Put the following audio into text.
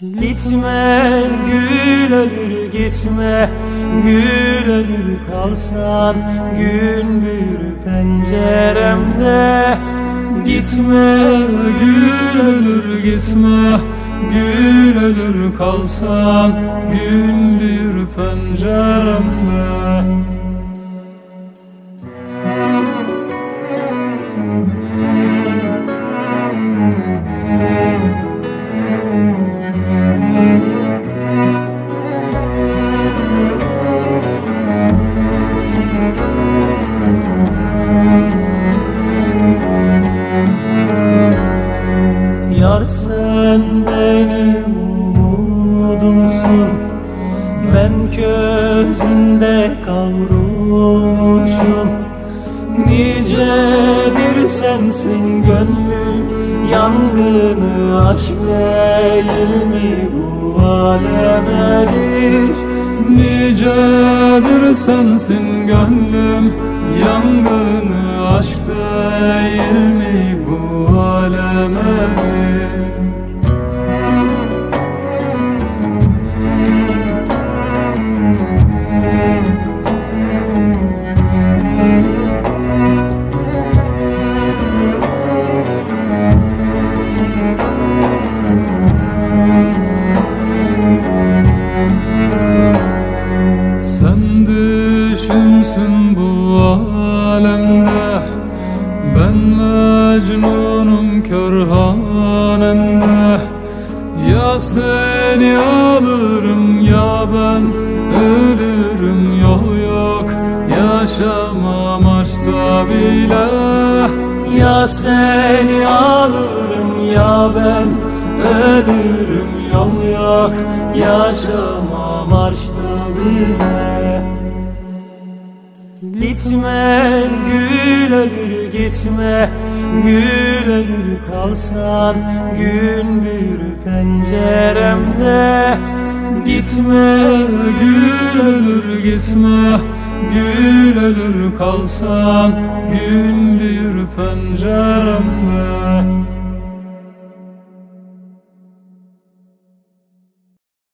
Gitme gül ölür gitme. Gül ölür kalsan Gün büyür penceremde. Gitme gül ölür gitme. Gül ölür kalsan Gün büyür penceremde umudumsun Ben közünde kavrulmuşum. Nicedir sensin gönlüm Yangını aşk değil mi bu alemedir? Nicedir sensin gönlüm Yangını aşk değil mi düşümsün bu alemde. Ben Mecnun'um körhanende Ya seni alırım ya ben ölürüm. Yol yok Yaşamam aşkta bile. Ya seni alırım ya ben ölürüm. Yol yok Yaşamam aşkta bile Gitme gül ölür gitme. Gül ölür kalsan Gün büyür penceremde. Gitme gül ölür gitme. Gül ölür kalsan Gün büyür penceremde